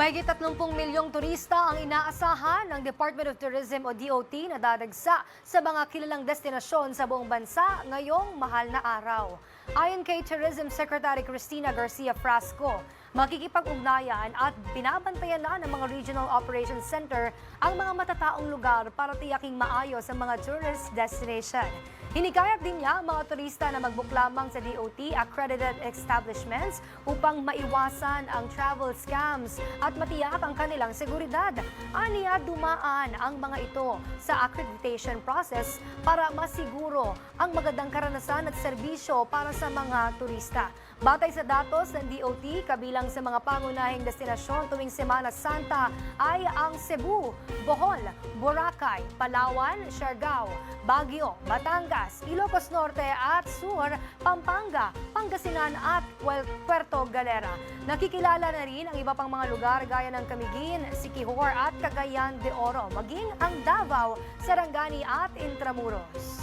Mahigit 30 milyong turista ang inaasahan ng Department of Tourism o DOT na dadagsa sa mga kilalang destinasyon sa buong bansa ngayong mahal na araw. Ayon kay Tourism Secretary Cristina Garcia Frasco, makikipag-ugnayan at binabantayan na ng mga Regional Operations Center ang mga matataong lugar para tiyaking maayos ang mga tourist destination. Hinikayat din niya ang mga turista na mag-book lamang sa DOT accredited establishments upang maiwasan ang travel scams at matiyak ang kanilang seguridad. Aniya dumaan ang mga ito sa accreditation process para masiguro ang magandang karanasan at serbisyo para sa mga turista. Batay sa datos ng DOT, kabilang sa mga pangunahing destinasyon tuwing Semana Santa ay ang Cebu, Bohol, Boracay, Palawan, Siargao, Baguio, Batangas, Ilocos Norte at Sur, Pampanga, Pangasinan at Puerto Galera. Nakikilala na rin ang iba pang mga lugar gaya ng Camiguin, Siquijor at Cagayan de Oro, maging ang Davao, Sarangani at Intramuros.